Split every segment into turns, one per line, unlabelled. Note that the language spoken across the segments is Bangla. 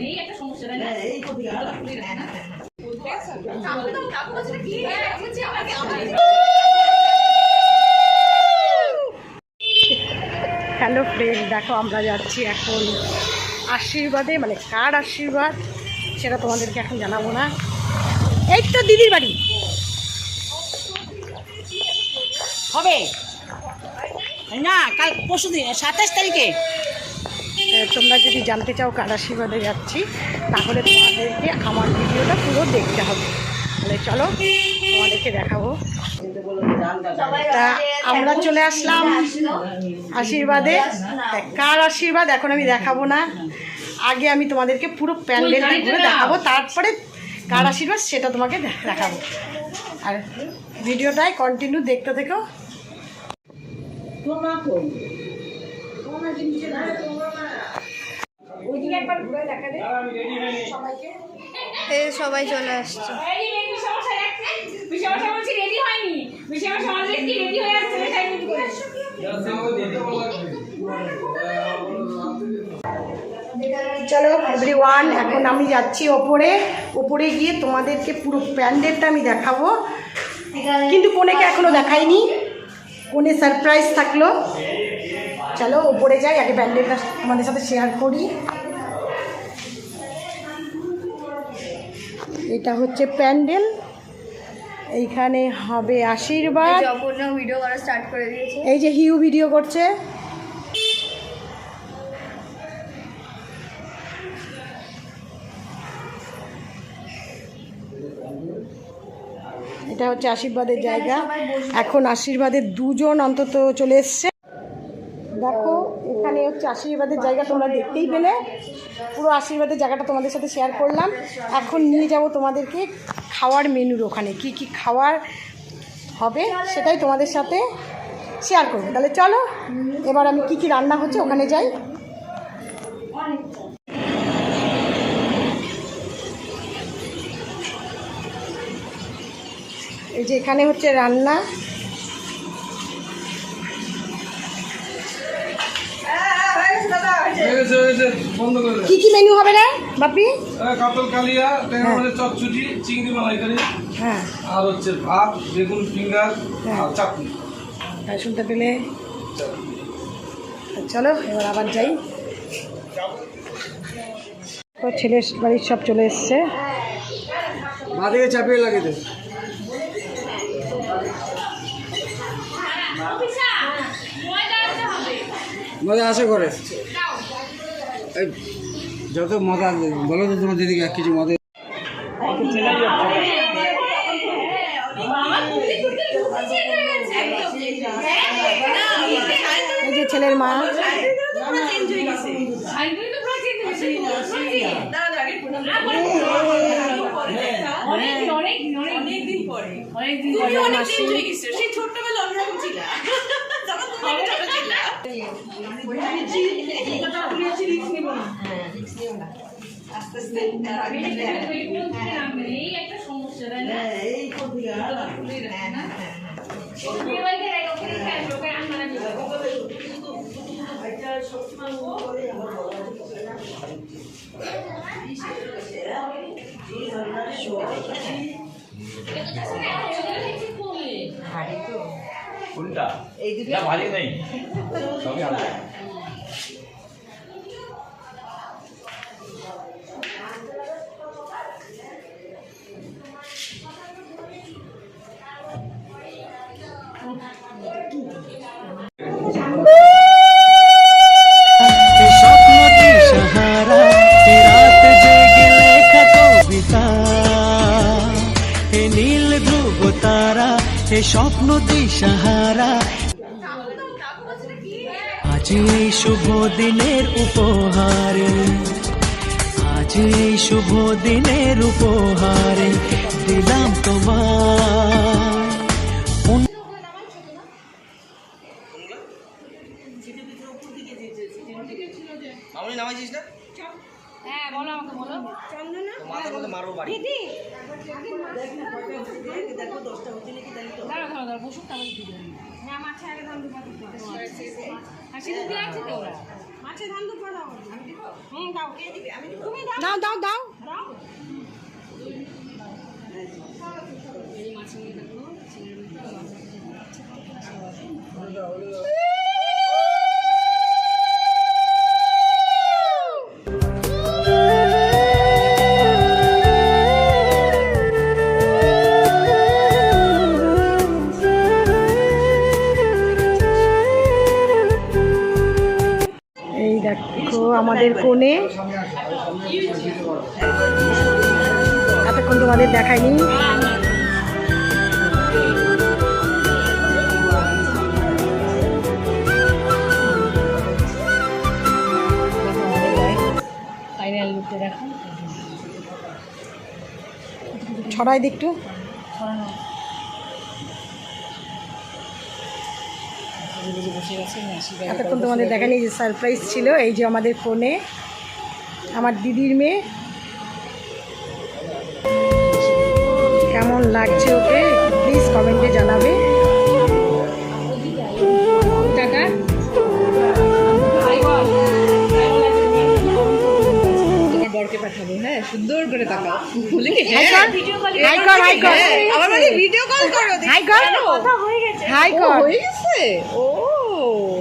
এই একটা সমস্যা না?
এই করতে গেল
কাকু তো কাকু বলছে কি হ্যাঁ। আমাকে আমাকে
হ্যালো ফ্রেন্ড দেখো আমরা যাচ্ছি এখন আশীর্বাদে মানে কার আশীর্বাদ সেটা তোমাদেরকে এখন জানাব না। এই তো দিদির বাড়ি।
হবে? না? কাল পরশু দিন সাতাশ তারিখে।
তোমরা যদি জানতে চাও কার আশীর্বাদে যাচ্ছি তাহলে তোমাদেরকে আমার ভিডিওটা পুরো দেখতে হবে। তাহলে চলো তোমাদেরকে দেখাবো। তা আমরা চলে আসলাম আশীর্বাদে। কার আশীর্বাদ? এখন আমি দেখাবো না। আগে আমি তোমাদেরকে পুরো প্যান্ডেলটা ঘুরে দেখাবো তারপরে কার আশীর্বাদ সেটা তোমাকে দেখাবো। আর ভিডিওটাই কন্টিনিউ দেখতে থেকো। ওইদিকে একবার ঘুরে দেখা দে সবাইকে
এই সবাই চলে আসছে।
হয়ে
চলো এভরি ওয়ান এখন আমি যাচ্ছি ওপরে। ওপরে গিয়ে তোমাদেরকে পুরো প্যান্ডেলটা আমি দেখাবো। কিন্তু কোনেকে এখনও দেখাইনি? কোনে সারপ্রাইজ থাকল? চলো ওপরে যাই আগে প্যান্ডেলটা তোমাদের সাথে শেয়ার করি। এটা হচ্ছে প্যান্ডেল। এইখানে হবে আশীর্বাদ।
ভিডিও করা স্টার্ট করে দিয়েছে।
এই যে হিউ ভিডিও করছে। এটা হচ্ছে আশীর্বাদের জায়গা। এখন আশীর্বাদের দুজন অন্তত চলে এসছে। দেখো এখানে হচ্ছে আশীর্বাদের জায়গা তোমরা দেখতেই পেলে। পুরো আশীর্বাদের জায়গাটা তোমাদের সাথে শেয়ার করলাম। এখন নিয়ে যাব তোমাদেরকে খাওয়ার মেনুর ওখানে। কি কি খাওয়ার হবে সেটাই তোমাদের সাথে শেয়ার করব। তাহলে চলো, এবার আমি কি কি রান্না হচ্ছে ওখানে যাই। এই যে এখানে হচ্ছে রান্না।
হয়ে বন্ধ করে।
কি কি মেনু হবে না বাপি?
কাতল কালিয়া ট্যাংরা মাছের চটচুটি চিংড়ি মালাইকারি
হ্যাঁ।
আর হচ্ছে ভাত বেগুন ফিঙ্গার
হ্যাঁ।
আর চাটনি।
তাই শুনতে পেলে চলো এবার আবার যাই। ছেলের বাড়ির সব চলে এসছে।
মাদিকে চাপিয়ে লাগিয়ে দে। মজা আছে করে যত মজা বলো তো তোমার দিদিকে এক কিছু মজা।
এই যে ছেলের মা।
আইগুলো তো পুরো দিবে
কোনটা?
এই দুটো।
না ভারী নেই। সবই হালকা
স্বপ্ন দিশাহারা আজ এই শুভ দিনের উপহারে আজ এই শুভ দিনের উপহারে দিলাম তোমার
হ্যাঁ দাঁড়া দাঁড়া দাঁড়া বসুক দিদি। হ্যাঁ মাছে আগে ধান দুপা দিতে আর সিঁদুর দিয়ে আছে তো ওরা? মাছে ধান দুপা দাও।
দাও দাও। দাও এই আমাদের কোণে এতক্ষণ তোমাদের দেখায়নি
ফাইনাল লুকটা দেখো। বসে গেছে
এতক্ষণ তোমাদের দেখানি যে সারপ্রাইজ ছিল এই যে আমাদের ফোনে আমার দিদির মেয়ে। কেমন লাগছে ওকে? প্লিজ কমেন্টে জানাবে।
টাটা। বরকে পাঠাবো হ্যাঁ সুন্দর করে তাকাও। বলে
হাই কর হাই কর হাই কর
ভিডিও কল করো
হাই কর হাই কর
হয়ে গেছে ও
দেখে নিয়েছি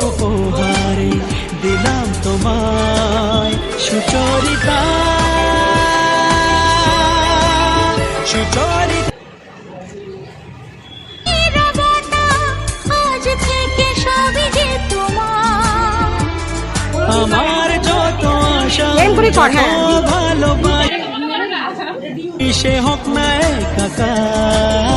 উপহারে দিলাম তোমায় সুচরিতা।
তোমার।
আমার যত আশা
হ্যাঁ।
যত ভালোবাসা সে হোক না একাকার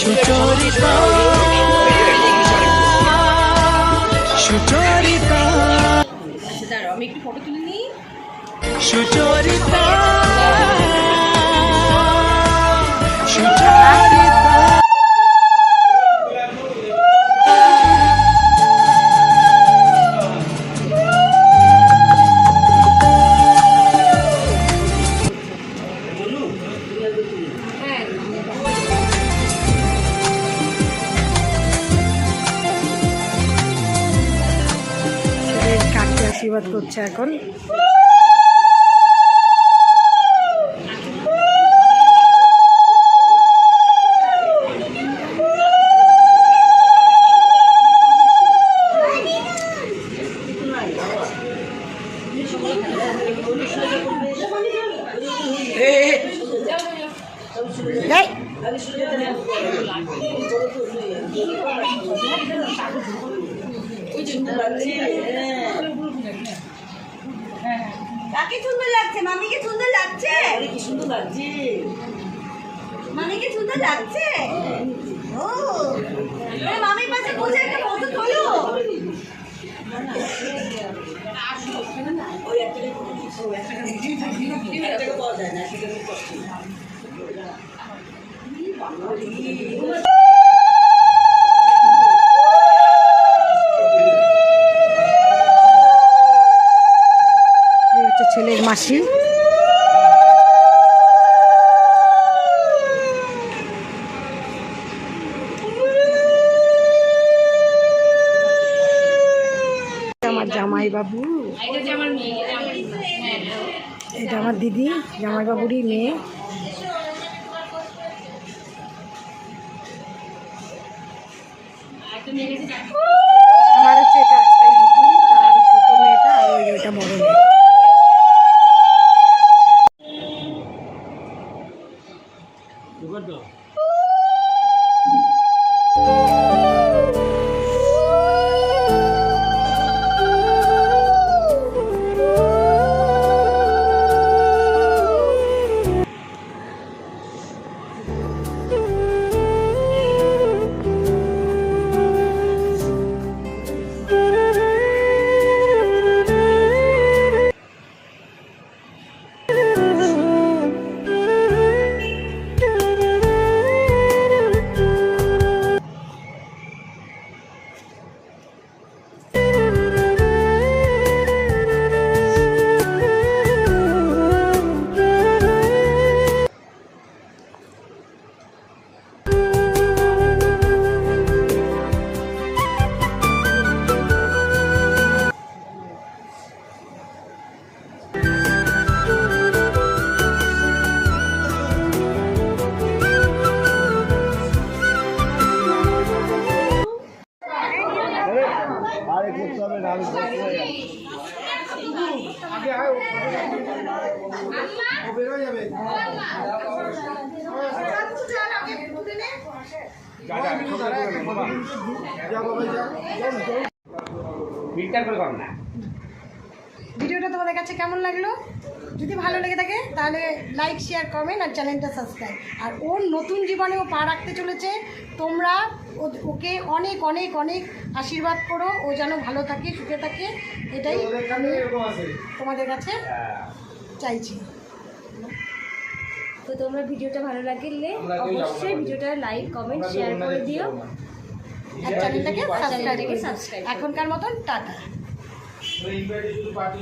সুচরিতা। সুচরিতা
আচ্ছা আমি একটু ফটো তুলে নিই।
সুচরিতা সুচরিতা।
আশীর্বাদ
কাকে সুন্দর লাগছে? মামিকে সুন্দর লাগছে? কি সুন্দর লাগছে মামিকে সুন্দর লাগছে? ও। মামির পাশে বসে একটা ফটো তোলো।
এই হচ্ছে ছেলের মাসি আমার জামাই বাবু এটা আমার দিদি। জামাই বাবুরই মেয়ে।
করে
ভিডিওটা তোমাদের কাছে কেমন লাগল? যদি ভালো লেগে থাকে তাহলে লাইক শেয়ার কমেন্ট আর চ্যানেলটা সাবস্ক্রাইব আর ওর নতুন জীবনে ও পা রাখতে চলেছে তোমরা ও- ওকে অনেক অনেক অনেক আশীর্বাদ করো। ও যেন ভালো থাকে সুখে থাকে এটাই আমি তোমাদের কাছে চাইছি।
তো তোমরা ভিডিওটা ভালো লাগলে অবশ্যই ভিডিওটা লাইক কমেন্ট শেয়ার করে দিও।
আর চ্যানেলটাকে সাবস্ক্রাইব। এখনকার মতন টাটা।